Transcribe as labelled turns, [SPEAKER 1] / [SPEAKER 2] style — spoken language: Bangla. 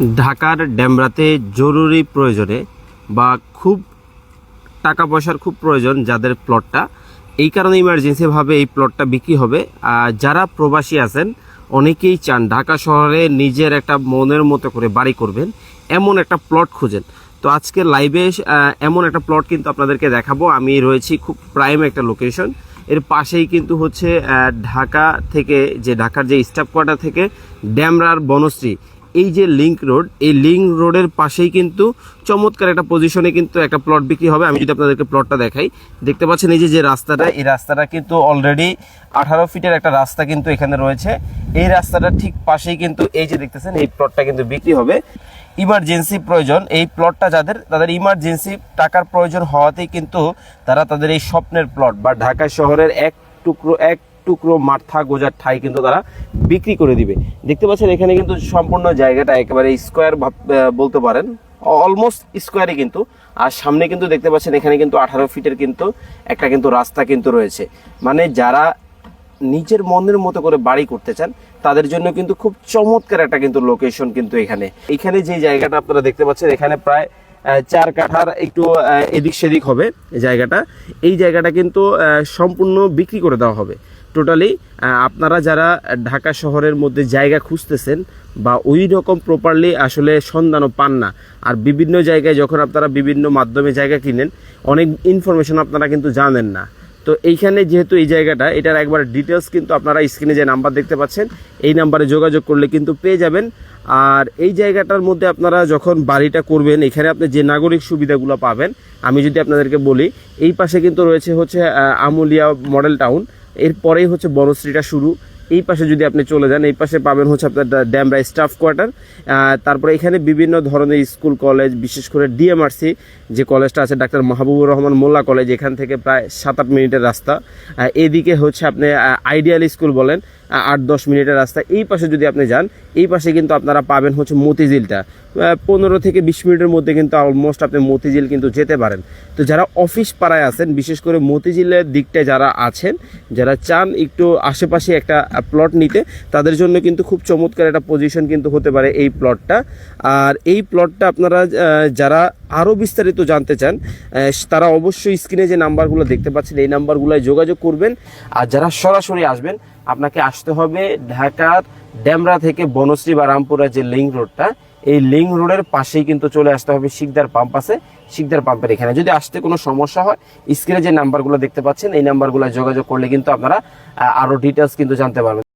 [SPEAKER 1] ঢাকার ড্যামরাতে জরুরি প্রয়োজনে বা খুব টাকা পয়সার খুব প্রয়োজন যাদের প্লটটা এই কারণে ইমার্জেন্সিভাবে এই প্লটটা বিক্রি হবে। আর যারা প্রবাসী আছেন, অনেকেই চান ঢাকা শহরে নিজের একটা মনের মতো করে বাড়ি করবেন, এমন একটা প্লট খুঁজেন। তো আজকে লাইভে এমন একটা প্লট কিন্তু আপনাদেরকে দেখাবো। আমি রয়েছি খুব প্রাইম একটা লোকেশন এর পাশেই কিন্তু হচ্ছে ঢাকা থেকে যে ঢাকার যে স্টাফ কোয়ার্টার থেকে ড্যামরার বনশ্রী এই যে লিঙ্ক রোড এই লিঙ্ক রোডের পাশেই কিন্তু চমৎকার একটা পজিশনে কিন্তু একটা প্লট বিক্রি হবে। আমি যদি আপনাদেরকে প্লটটা দেখাই, দেখতে পাচ্ছেন এই যে যে রাস্তাটা, এই রাস্তাটা কিন্তু অলরেডি আঠারো ফিটের একটা রাস্তা কিন্তু এখানে রয়েছে। এই রাস্তাটা ঠিক পাশেই কিন্তু এই যে দেখতেছেন, এই প্লটটা কিন্তু বিক্রি হবে। ইমার্জেন্সি প্রয়োজন, এই প্লটটা যাদের, তাদের ইমার্জেন্সি টাকার প্রয়োজন হওয়াতেই কিন্তু তারা তাদের এই স্বপ্নের প্লট বা ঢাকা শহরের এক টুকরো, এক টুকরো মাথা গোজার ঠাই কিন্তু তারা বিক্রি করে দিবে। দেখতে পাচ্ছেন এখানে কিন্তু সম্পূর্ণ জায়গাটা একেবারে স্কোয়ার বলতে পারেন। অলমোস্ট স্কোয়ারে কিন্তু। আর সামনে কিন্তু দেখতে পাচ্ছেন এখানে কিন্তু আঠারো ফিটের কিন্তু একটা কিন্তু রাস্তা কিন্তু রয়েছে। মানে যারা নিজের মনের মতো করে বাড়ি করতে চান, তাদের জন্য কিন্তু খুব চমৎকার একটা কিন্তু লোকেশন কিন্তু এখানে। এখানে যে জায়গাটা আপনারা দেখতে পাচ্ছেন, এখানে প্রায় চার কাঠার একটু এদিক সেদিক হবে জায়গাটা। এই জায়গাটা কিন্তু সম্পূর্ণ বিক্রি করে দেওয়া হবে। টোটালি আপনারা যারা ঢাকা শহরের মধ্যে জায়গা খুঁজতেছেন বা ওই রকম প্রপারলি আসলে সন্ধানও পান না, আর বিভিন্ন জায়গায় যখন আপনারা বিভিন্ন মাধ্যমে জায়গা কিনেন, অনেক ইনফরমেশন আপনারা কিন্তু জানেন না। তো এইখানে যেহেতু এই জায়গাটা, এটার একবার ডিটেলস কিন্তু আপনারা স্ক্রিনে যে নাম্বার দেখতে পাচ্ছেন, এই নাম্বারে যোগাযোগ করলে কিন্তু পেয়ে যাবেন। আর এই জায়গাটার মধ্যে আপনারা যখন বাড়িটা করবেন, এখানে আপনি যে নাগরিক সুবিধাগুলো পাবেন, আমি যদি আপনাদেরকে বলি, এই পাশে কিন্তু রয়েছে হচ্ছে আমুলিয়া মডেল টাউন এরপরেই হচ্ছে বনশ্রীটা শুরু। এই পাশে যদি আপনি চলে যান, এই পাশে পাবেন হচ্ছে আপনার ড্যাম ড্যামরা স্টাফ কোয়ার্টার। তারপরে এখানে বিভিন্ন ধরনের স্কুল, কলেজ, বিশেষ করে ডিএমআরসি যে কলেজটা আছে, ডাক্তার মাহবুবুর রহমান মোল্লা কলেজ, এখান থেকে প্রায় সাত আট মিনিটের রাস্তা। এদিকে হচ্ছে আপনি আইডিয়াল স্কুল বলেন আট, দশ মিনিটের রাস্তা। এই পাশে যদি আপনি যান, এই পাশে কিন্তু আপনারা পাবেন হচ্ছে মতিঝিলটা। পনেরো থেকে বিশ মিনিটের মধ্যে কিন্তু অলমোস্ট আপনি মতিঝিল কিন্তু যেতে পারেন। তো যারা অফিস পাড়ায় আছেন, বিশেষ করে মতিঝিলের দিকটায় যারা আছেন, যারা চান একটু আশেপাশে একটা প্লট নিতে, তাদের জন্য কিন্তু খুব চমৎকার একটা পজিশন কিন্তু হতে পারে এই প্লটটা আর এই প্লটটা আপনারা যারা আরও বিস্তারিত জানতে চান তারা অবশ্যই স্ক্রিনে যে নাম্বারগুলো দেখতে পাচ্ছেন, এই নাম্বারগুলোয় যোগাযোগ করবেন। আর যারা সরাসরি আসবেন আপনাকে আসতে হবে ঢাকার ড্যামরা থেকে বনশ্রী বা রামপুরা যে লিঙ্ক রোডটা, এই লিঙ্ক রোডের পাশেই কিন্তু চলে আসতে হবে শিকদার পাম্প আছে। শিকদার পাম্পের এখানে। যদি আসতে কোনো সমস্যা হয়, স্ক্রিনে যে নাম্বারগুলো দেখতে পাচ্ছেন, এই নাম্বারগুলো যোগাযোগ করলে কিন্তু আপনারা আরও আরও ডিটেলস কিন্তু জানতে পারবেন।